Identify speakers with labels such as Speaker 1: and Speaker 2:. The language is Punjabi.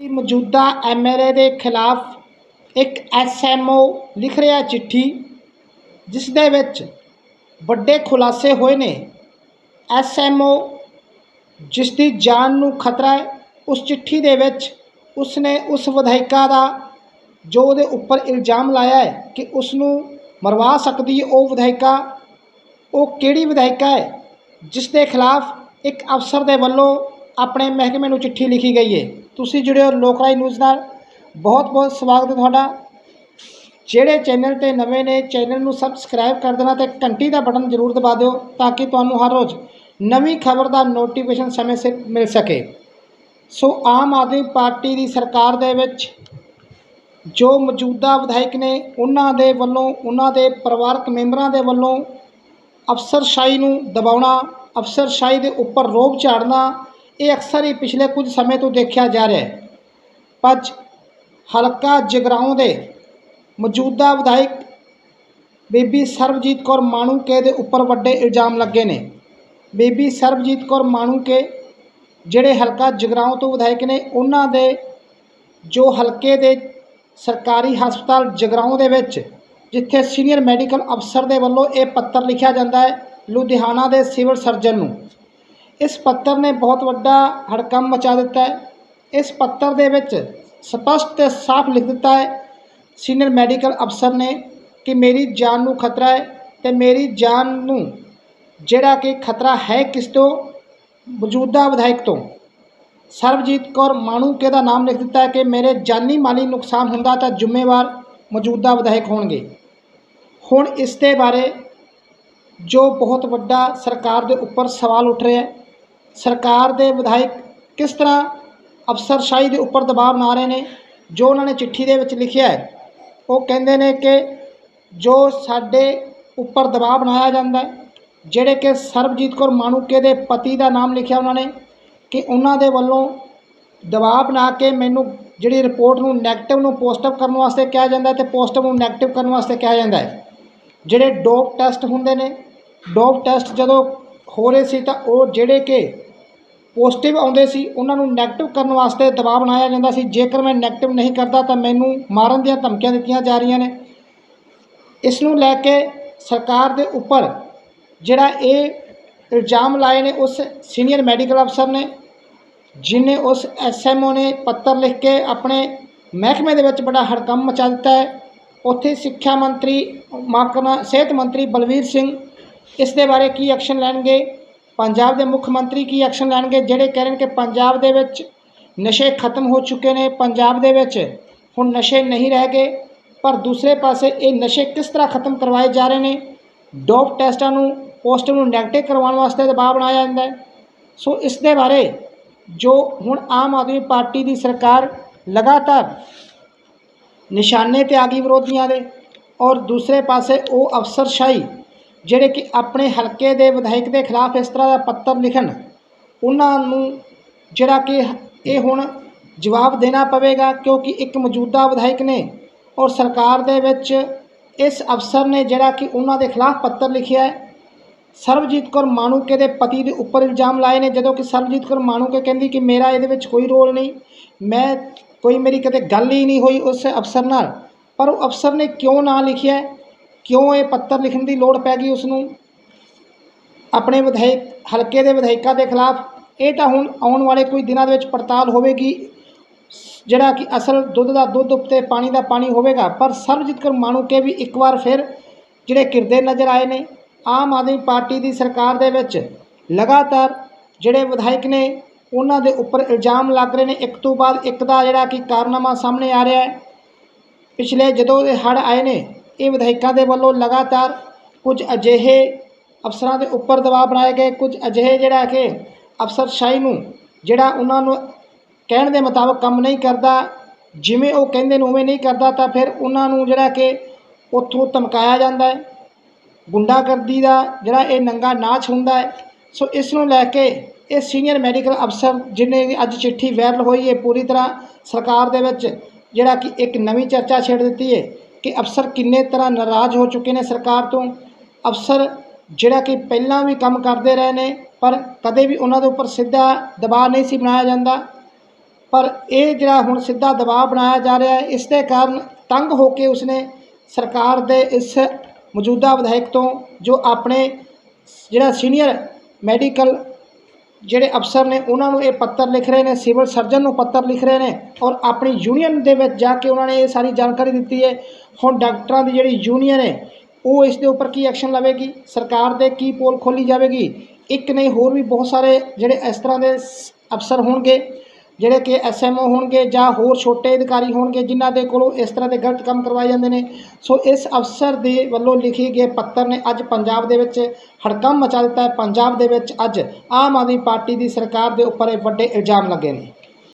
Speaker 1: ਕਿ ਮੌਜੂਦਾ ਐਮਐਲਏ ਦੇ ਖਿਲਾਫ ਇੱਕ ਐਸਐਮਓ ਲਿਖ ਰਿਹਾ ਚਿੱਠੀ, ਜਿਸ ਦੇ ਵਿੱਚ ਵੱਡੇ ਖੁਲਾਸੇ ਹੋਏ ਨੇ। ਐਸਐਮਓ ਜਿਸ ਦੀ ਜਾਨ ਨੂੰ ਖਤਰਾ ਹੈ, ਉਸ ਚਿੱਠੀ ਦੇ ਵਿੱਚ ਉਸਨੇ ਉਸ ਵਿਧਾਇਕਾ ਦਾ ਜੋ ਉਹਦੇ ਉੱਪਰ ਇਲਜ਼ਾਮ ਲਾਇਆ ਹੈ ਕਿ ਉਸ ਨੂੰ ਮਰਵਾ ਸਕਦੀ ਹੈ ਉਹ ਵਿਧਾਇਕਾ, ਉਹ ਕਿਹੜੀ ਵਿਧਾਇਕਾ ਹੈ, ਜਿਸ ਦੇ ਖਿਲਾਫ ਇੱਕ ਅਫਸਰ ਦੇ ਵੱਲੋਂ ਆਪਣੇ ਮਹਿਕਮੇ ਨੂੰ ਚਿੱਠੀ ਲਿਖੀ ਗਈ ਹੈ। ਤੁਸੀਂ ਜੁੜੇ ਹੋ ਲੋਕਰਾਈ ਨਿਊਜ਼ ਨਾਲ। ਬਹੁਤ ਬਹੁਤ ਸਵਾਗਤ ਹੈ ਤੁਹਾਡਾ। ਜਿਹੜੇ ਚੈਨਲ ਤੇ ਨਵੇਂ ਨੇ, ਚੈਨਲ ਨੂੰ ਸਬਸਕ੍ਰਾਈਬ ਕਰ ਦੇਣਾ ਤੇ ਘੰਟੀ ਦਾ ਬਟਨ ਜ਼ਰੂਰ ਦਬਾ ਦਿਓ ਤਾਂ ਕਿ ਤੁਹਾਨੂੰ ਹਰ ਰੋਜ਼ ਨਵੀਂ ਖਬਰ ਦਾ ਨੋਟੀਫਿਕੇਸ਼ਨ ਸਮੇਂ ਸਿਰ ਮਿਲ ਸਕੇ। ਸੋ ਆਮ ਆਦਮੀ ਪਾਰਟੀ ਦੀ ਸਰਕਾਰ ਦੇ ਵਿੱਚ ਜੋ ਮੌਜੂਦਾ ਵਿਧਾਇਕ ਨੇ, ਉਹਨਾਂ ਦੇ ਵੱਲੋਂ, ਉਹਨਾਂ ਦੇ ਪਰਿਵਾਰਕ ਮੈਂਬਰਾਂ ਦੇ ਵੱਲੋਂ ਅਫਸਰਸ਼ਾਹੀ ਨੂੰ ਦਬਾਉਣਾ, ਅਫਸਰਸ਼ਾਹੀ ਦੇ ਉੱਪਰ ਰੋਬ ਝਾੜਨਾ ਇਹ ਅਕਸਰ ਹੀ ਪਿਛਲੇ ਕੁਝ ਸਮੇਂ ਤੋਂ ਦੇਖਿਆ ਜਾ ਰਿਹਾ ਹੈ। ਪਰ ਹਲਕਾ ਜਗਰਾਉਂ ਦੇ ਮੌਜੂਦਾ ਵਿਧਾਇਕ ਬੀਬੀ ਸਰਬਜੀਤ ਕੌਰ ਮਾਣੂਕੇ ਦੇ ਉੱਪਰ ਵੱਡੇ ਇਲਜ਼ਾਮ ਲੱਗੇ ਨੇ। ਬੀਬੀ ਸਰਬਜੀਤ ਕੌਰ ਮਾਣੂਕੇ ਜਿਹੜੇ ਹਲਕਾ ਜਗਰਾਉਂ ਤੋਂ ਵਿਧਾਇਕ ਨੇ, ਉਹਨਾਂ ਦੇ ਜੋ ਹਲਕੇ ਦੇ ਸਰਕਾਰੀ ਹਸਪਤਾਲ ਜਗਰਾਉਂ ਦੇ ਵਿੱਚ, ਜਿੱਥੇ ਸੀਨੀਅਰ ਮੈਡੀਕਲ ਅਫਸਰ ਦੇ ਵੱਲੋਂ ਇਹ ਪੱਤਰ ਲਿਖਿਆ ਜਾਂਦਾ ਹੈ, ਲੁਧਿਆਣਾ ਦੇ ਸਿਵਲ ਸਰਜਨ ਨੂੰ। ਇਸ ਪੱਤਰ ਨੇ ਬਹੁਤ ਵੱਡਾ ਹੜਕੰਮ ਮਚਾ ਦਿੱਤਾ ਹੈ। ਇਸ ਪੱਤਰ ਦੇ ਵਿੱਚ ਸਪਸ਼ਟ ਤੇ ਸਾਫ਼ ਲਿਖ ਦਿੱਤਾ ਹੈ, ਸੀਨੀਅਰ ਮੈਡੀਕਲ ਅਫਸਰ ਨੇ ਕਿ ਮੇਰੀ ਜਾਨ ਨੂੰ ਖਤਰਾ ਹੈ ਤੇ ਮੇਰੀ ਜਾਨ ਨੂੰ ਜਿਹੜਾ ਕਿ ਖਤਰਾ ਹੈ ਕਿਸ ਤੋਂ? ਮੌਜੂਦਾ ਵਿਧਾਇਕ ਤੋਂ। ਸਰਬਜੀਤ ਕੌਰ ਮਾਣੂਕੇ ਦਾ ਨਾਮ ਲਿਖ ਦਿੱਤਾ ਹੈ ਕਿ ਮੇਰੇ ਜਾਨੀ ਮਾਲੀ ਨੁਕਸਾਨ ਹੁੰਦਾ ਤਾਂ ਜ਼ਿੰਮੇਵਾਰ ਮੌਜੂਦਾ ਵਿਧਾਇਕ ਹੋਣਗੇ। ਹੁਣ ਇਸ ਦੇ ਬਾਰੇ ਜੋ ਬਹੁਤ ਵੱਡਾ ਸਰਕਾਰ ਦੇ ਉੱਪਰ ਸਵਾਲ ਉੱਠ ਰਿਹਾ ਹੈ ਸਰਕਾਰ ਦੇ ਵਿਧਾਇਕ ਕਿਸ ਤਰ੍ਹਾਂ ਅਫਸਰਸ਼ਾਹੀ ਦੇ ਉੱਪਰ ਦਬਾਅ ਬਣਾ ਰਹੇ ਨੇ, ਜੋ ਉਹਨਾਂ ਨੇ ਚਿੱਠੀ ਦੇ ਵਿੱਚ ਲਿਖਿਆ ਹੈ, ਉਹ ਕਹਿੰਦੇ ਨੇ ਕਿ ਜੋ ਸਾਡੇ ਉੱਪਰ ਦਬਾਅ ਬਣਾਇਆ ਜਾਂਦਾ ਹੈ, ਜਿਹੜੇ ਕਿ ਸਰਬਜੀਤ ਕੌਰ ਮਾਣੂਕੇ ਦੇ ਪਤੀ ਦਾ ਨਾਮ ਲਿਖਿਆ ਉਹਨਾਂ ਨੇ, ਕਿ ਉਹਨਾਂ ਦੇ ਵੱਲੋਂ ਦਬਾਅ ਬਣਾ ਕੇ ਮੈਨੂੰ ਜਿਹੜੀ ਰਿਪੋਰਟ ਨੂੰ ਨੈਗੇਟਿਵ ਨੂੰ ਪੋਜ਼ਿਟਿਵ ਕਰਨ ਵਾਸਤੇ ਕਿਹਾ ਜਾਂਦਾ ਹੈ ਤੇ ਪੋਜ਼ਿਟਿਵ ਨੂੰ ਨੈਗੇਟਿਵ ਕਰਨ ਵਾਸਤੇ ਕਿਹਾ ਜਾਂਦਾ ਹੈ। ਜਿਹੜੇ ਡੋਪ ਟੈਸਟ ਹੁੰਦੇ ਨੇ, ਡੋਪ ਟੈਸਟ ਜਦੋਂ ਹੋ ਰਹੇ ਸੀ ਤਾਂ ਉਹ ਜਿਹੜੇ ਕਿ ਪੋਜ਼ਿਟਿਵ ਆਉਂਦੇ ਸੀ, ਉਹਨਾਂ ਨੂੰ ਨੈਗੇਟਿਵ ਕਰਨ ਵਾਸਤੇ ਦਬਾਅ ਬਣਾਇਆ ਜਾਂਦਾ ਸੀ। ਜੇਕਰ ਮੈਂ ਨੈਗੇਟਿਵ ਨਹੀਂ ਕਰਦਾ ਤਾਂ ਮੈਨੂੰ ਮਾਰਨ ਦੀਆਂ ਧਮਕੀਆਂ ਦਿੱਤੀਆਂ ਜਾ ਰਹੀਆਂ ਨੇ। ਇਸ ਨੂੰ ਲੈ ਕੇ ਸਰਕਾਰ ਦੇ ਉੱਪਰ ਜਿਹੜਾ ਇਹ ਇਲਜ਼ਾਮ ਲਾਏ ਨੇ, ਉਸ ਸੀਨੀਅਰ ਮੈਡੀਕਲ ਅਫਸਰ ਨੇ, ਜਿਨੇ ਉਸ ਐਸਐਮਓ ਨੇ ਪੱਤਰ ਲਿਖ ਕੇ ਆਪਣੇ ਮਹਿਕਮੇ ਦੇ ਵਿੱਚ ਬੜਾ ਹੜਕੰਮ ਮਚਾ ਦਿੱਤਾ ਹੈ। ਉੱਥੇ ਸਿੱਖਿਆ ਮੰਤਰੀ, ਮਾਕਨਾ, ਸਿਹਤ ਮੰਤਰੀ ਬਲਵੀਰ ਸਿੰਘ ਇਸ ਦੇ ਬਾਰੇ ਕੀ ਐਕਸ਼ਨ ਲੈਣਗੇ? ਪੰਜਾਬ ਦੇ ਮੁੱਖ ਮੰਤਰੀ ਕੀ ਐਕਸ਼ਨ ਲੈਣਗੇ? ਜਿਹੜੇ ਕਹਿ ਰਹੇ ਨੇ ਕਿ ਪੰਜਾਬ ਦੇ ਵਿੱਚ ਨਸ਼ੇ ਖਤਮ ਹੋ ਚੁੱਕੇ ਨੇ, ਪੰਜਾਬ ਦੇ ਵਿੱਚ ਹੁਣ ਨਸ਼ੇ ਨਹੀਂ ਰਹਿ ਗਏ, ਪਰ ਦੂਸਰੇ ਪਾਸੇ ਇਹ ਨਸ਼ੇ ਕਿਸ ਤਰ੍ਹਾਂ ਖਤਮ ਕਰਵਾਏ ਜਾ ਰਹੇ ਨੇ? ਡੋਪ ਟੈਸਟਾਂ ਨੂੰ ਪੋਜ਼ਿਟਿਵ ਨੂੰ ਨੈਗੇਟਿਵ ਕਰਵਾਉਣ ਵਾਸਤੇ ਦਬਾਅ ਬਣਾਇਆ ਜਾਂਦਾ ਹੈ। ਸੋ ਇਸ ਦੇ ਬਾਰੇ ਜੋ ਹੁਣ ਆਮ ਆਦਮੀ ਪਾਰਟੀ ਦੀ ਸਰਕਾਰ ਲਗਾਤਾਰ ਨਿਸ਼ਾਨੇ ਤੇ ਆ ਗਈ ਵਿਰੋਧੀਆਂ ਦੇ ਔਰ ਦੂਸਰੇ ਪਾਸੇ ਉਹ ਅਫਸਰਸ਼ਾਹੀ ਜਿਹੜੇ ਕਿ ਆਪਣੇ ਹਲਕੇ ਦੇ ਵਿਧਾਇਕ ਦੇ ਖਿਲਾਫ ਇਸ ਤਰ੍ਹਾਂ ਦਾ ਪੱਤਰ ਲਿਖਣ, ਉਹਨਾਂ ਨੂੰ ਜਿਹੜਾ ਕਿ ਇਹ ਹੁਣ ਜਵਾਬ ਦੇਣਾ ਪਵੇਗਾ ਕਿਉਂਕਿ ਇੱਕ ਮੌਜੂਦਾ ਵਿਧਾਇਕ ਨੇ ਔਰ ਸਰਕਾਰ ਦੇ ਵਿੱਚ ਇਸ ਅਫਸਰ ਨੇ ਜਿਹੜਾ ਕਿ ਉਹਨਾਂ ਦੇ ਖਿਲਾਫ ਪੱਤਰ ਲਿਖਿਆ ਹੈ। ਸਰਬਜੀਤ ਕੌਰ ਮਾਣੂਕੇ ਦੇ ਪਤੀ ਦੇ ਉੱਪਰ ਇਲਜ਼ਾਮ ਲਾਏ ਨੇ, ਜਦੋਂ ਕਿ ਸਰਬਜੀਤ ਕੌਰ ਮਾਣੂਕੇ ਕਹਿੰਦੀ ਕਿ ਮੇਰਾ ਇਹਦੇ ਵਿੱਚ ਕੋਈ ਰੋਲ ਨਹੀਂ, ਮੈਂ ਕੋਈ ਮੇਰੀ ਕਦੇ ਗੱਲ ਹੀ ਨਹੀਂ ਹੋਈ ਉਸ ਅਫਸਰ ਨਾਲ। ਪਰ ਉਹ ਅਫਸਰ ਨੇ ਕਿਉਂ ਨਾ ਲਿਖਿਆ ਕਿਉਂ ਇਹ ਪੱਤਰ ਲਿਖਣ ਦੀ ਲੋੜ ਪੈ ਗਈ ਉਸ ਨੂੰ ਆਪਣੇ ਵਿਧਾਇਕ, ਹਲਕੇ ਦੇ ਵਿਧਾਇਕਾਂ ਦੇ ਖਿਲਾਫ ਇਹ ਤਾਂ ਹੁਣ ਆਉਣ ਵਾਲੇ ਕੁਝ ਦਿਨਾਂ ਦੇ ਵਿੱਚ ਪੜਤਾਲ ਹੋਵੇਗੀ, ਜਿਹੜਾ ਕਿ ਅਸਲ ਦੁੱਧ ਦਾ ਦੁੱਧ ਉੱਤੇ ਪਾਣੀ ਦਾ ਪਾਣੀ ਹੋਵੇਗਾ। ਪਰ ਸਰਬਜੀਤ ਕੌਰ ਮਾਣੂਕੇ ਵੀ ਇੱਕ ਵਾਰ ਫਿਰ ਜਿਹੜੇ ਕਿਰਦੇ ਨਜ਼ਰ ਆਏ ਨੇ, ਆਮ ਆਦਮੀ ਪਾਰਟੀ ਦੀ ਸਰਕਾਰ ਦੇ ਵਿੱਚ ਲਗਾਤਾਰ ਜਿਹੜੇ ਵਿਧਾਇਕ ਨੇ, ਉਹਨਾਂ ਦੇ ਉੱਪਰ ਇਲਜ਼ਾਮ ਲੱਗ ਰਹੇ ਨੇ। ਇੱਕ ਤੋਂ ਬਾਅਦ ਇੱਕ ਦਾ ਜਿਹੜਾ ਕਿ ਕਾਰਨਾਮਾ ਸਾਹਮਣੇ ਆ ਰਿਹਾ ਹੈ। ਪਿਛਲੇ ਜਦੋਂ ਇਹ ਹੜ੍ਹ ਆਏ ਨੇ ਇਹ ਵਿਧਾਇਕਾਂ ਦੇ ਵੱਲੋਂ ਲਗਾਤਾਰ ਕੁਝ ਅਜਿਹੇ ਅਫਸਰਾਂ ਦੇ ਉੱਪਰ ਦਬਾਅ ਬਣਾਏ ਗਏ, ਕੁਝ ਅਜਿਹੇ ਜਿਹੜਾ ਕਿ ਅਫਸਰਸ਼ਾਹੀ ਨੂੰ, ਜਿਹੜਾ ਉਹਨਾਂ ਨੂੰ ਕਹਿਣ ਦੇ ਮੁਤਾਬਕ ਕੰਮ ਨਹੀਂ ਕਰਦਾ, ਜਿਵੇਂ ਉਹ ਕਹਿੰਦੇ ਨੇ ਉਵੇਂ ਨਹੀਂ ਕਰਦਾ, ਤਾਂ ਫਿਰ ਉਹਨਾਂ ਨੂੰ ਜਿਹੜਾ ਕਿ ਉੱਥੋਂ ਧਮਕਾਇਆ ਜਾਂਦਾ ਹੈ। ਗੁੰਡਾਗਰਦੀ ਦਾ ਜਿਹੜਾ ਇਹ ਨੰਗਾ ਨਾਚ ਹੁੰਦਾ ਹੈ। ਸੋ ਇਸ ਨੂੰ ਲੈ ਕੇ ਇਹ ਸੀਨੀਅਰ ਮੈਡੀਕਲ ਅਫਸਰ ਜਿਹਨੇ ਅੱਜ ਚਿੱਠੀ ਵਾਇਰਲ ਹੋਈ ਹੈ, ਪੂਰੀ ਤਰ੍ਹਾਂ ਸਰਕਾਰ ਦੇ ਵਿੱਚ ਜਿਹੜਾ ਕਿ ਇੱਕ ਨਵੀਂ ਚਰਚਾ ਛੇੜ ਦਿੱਤੀ ਹੈ। ਕਿ ਅਫਸਰ ਕਿੰਨੇ ਤਰ੍ਹਾਂ ਨਾਰਾਜ਼ ਹੋ ਚੁੱਕੇ ਨੇ ਸਰਕਾਰ ਤੋਂ। ਅਫਸਰ ਜਿਹੜਾ ਕਿ ਪਹਿਲਾਂ ਵੀ ਕੰਮ ਕਰਦੇ ਰਹੇ ਨੇ, ਪਰ ਕਦੇ ਵੀ ਉਹਨਾਂ ਦੇ ਉੱਪਰ ਸਿੱਧਾ ਦਬਾਅ ਨਹੀਂ ਸੀ ਬਣਾਇਆ ਜਾਂਦਾ। ਪਰ ਇਹ ਜਿਹੜਾ ਹੁਣ ਸਿੱਧਾ ਦਬਾਅ ਬਣਾਇਆ ਜਾ ਰਿਹਾ ਹੈ, ਇਸ ਦੇ ਕਾਰਨ ਤੰਗ ਹੋ ਕੇ ਉਸਨੇ ਸਰਕਾਰ ਦੇ ਇਸ ਮੌਜੂਦਾ ਵਿਧਾਇਕ ਤੋਂ, ਜੋ ਆਪਣੇ ਜਿਹੜਾ ਸੀਨੀਅਰ ਮੈਡੀਕਲ ਜਿਹੜੇ ਅਫਸਰ ਨੇ, ਉਹਨਾਂ ਨੂੰ ਇਹ ਪੱਤਰ ਲਿਖ ਰਹੇ ਨੇ, ਸਿਵਲ ਸਰਜਨ ਨੂੰ ਪੱਤਰ ਲਿਖ ਰਹੇ ਨੇ ਔਰ ਆਪਣੀ ਯੂਨੀਅਨ ਦੇ ਵਿੱਚ ਜਾ ਕੇ ਉਹਨਾਂ ਨੇ ਇਹ ਸਾਰੀ ਜਾਣਕਾਰੀ ਦਿੱਤੀ ਹੈ। ਹੁਣ ਡਾਕਟਰਾਂ ਦੀ ਜਿਹੜੀ ਯੂਨੀਅਨ ਹੈ, ਉਹ ਇਸ ਦੇ ਉੱਪਰ ਕੀ ਐਕਸ਼ਨ ਲਵੇਗੀ? ਸਰਕਾਰ ਦੇ ਕੀ ਪੋਲ ਖੋਲੀ ਜਾਵੇਗੀ? ਇੱਕ ਨਹੀਂ, ਹੋਰ ਵੀ ਬਹੁਤ ਸਾਰੇ ਜਿਹੜੇ ਇਸ ਤਰ੍ਹਾਂ ਦੇ ਅਫਸਰ ਹੋਣਗੇ। ਜਿਹੜੇ ਕਿ ਐਸਐਮਓ ਹੋਣਗੇ ਜਾਂ ਹੋਰ ਛੋਟੇ ਅਧਿਕਾਰੀ ਹੋਣਗੇ, ਜਿਨ੍ਹਾਂ ਦੇ ਕੋਲੋਂ ਇਸ ਤਰ੍ਹਾਂ ਦੇ ਗਲਤ ਕੰਮ ਕਰਵਾਏ ਜਾਂਦੇ ਨੇ। ਸੋ ਇਸ ਅਫਸਰ ਦੇ ਵੱਲੋਂ ਲਿਖੇ ਗਏ ਪੱਤਰ ਨੇ ਅੱਜ ਪੰਜਾਬ ਦੇ ਵਿੱਚ ਹੜਕੰਮ ਮਚਾ ਦਿੱਤਾ ਹੈ। ਪੰਜਾਬ ਦੇ ਵਿੱਚ ਅੱਜ ਆਮ ਆਦਮੀ ਪਾਰਟੀ ਦੀ ਸਰਕਾਰ ਦੇ ਉੱਪਰ ਇਹ ਵੱਡੇ ਇਲਜ਼ਾਮ ਲੱਗੇ ਨੇ।